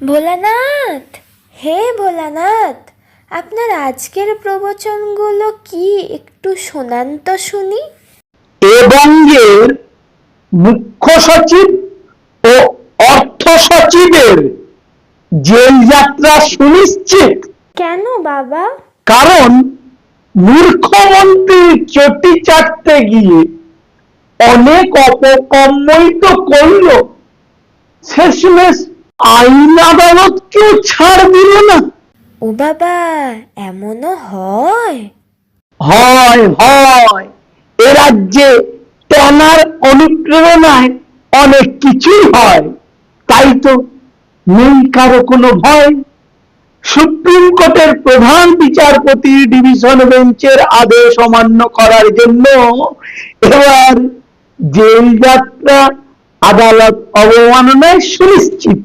ভোলানাথ! হে ভোলানাথ! আপনার আজকের প্রবচনগুলো কি? একটু শোনান তো শুনি। এ বঙ্গের মুখ্য সচিব ও অর্থ সচিবের জেল যাত্রা সুনিশ্চিত। কেন বাবা? কারণ মূর্খমন্ত্রী চটি চাটতে গিয়ে অনেক অপকর্মই তো করল। শেষমেশ আইন আদালতকেও ছাড় দিল না। ও বাবা এমনও হয়? হয় হয়। এ রাজ্যে ট্যানার অনুপ্রেরণায় অনেক কিছুই হয়। তাই তো নেই কারও কোনো ভয়। সুপ্রিম কোর্টের প্রধান বিচারপতি ডিভিশন বেঞ্চের আদেশ অমান্য করার জন্য এবার জেল যাত্রা আদালত অবমাননায় সুনিশ্চিত।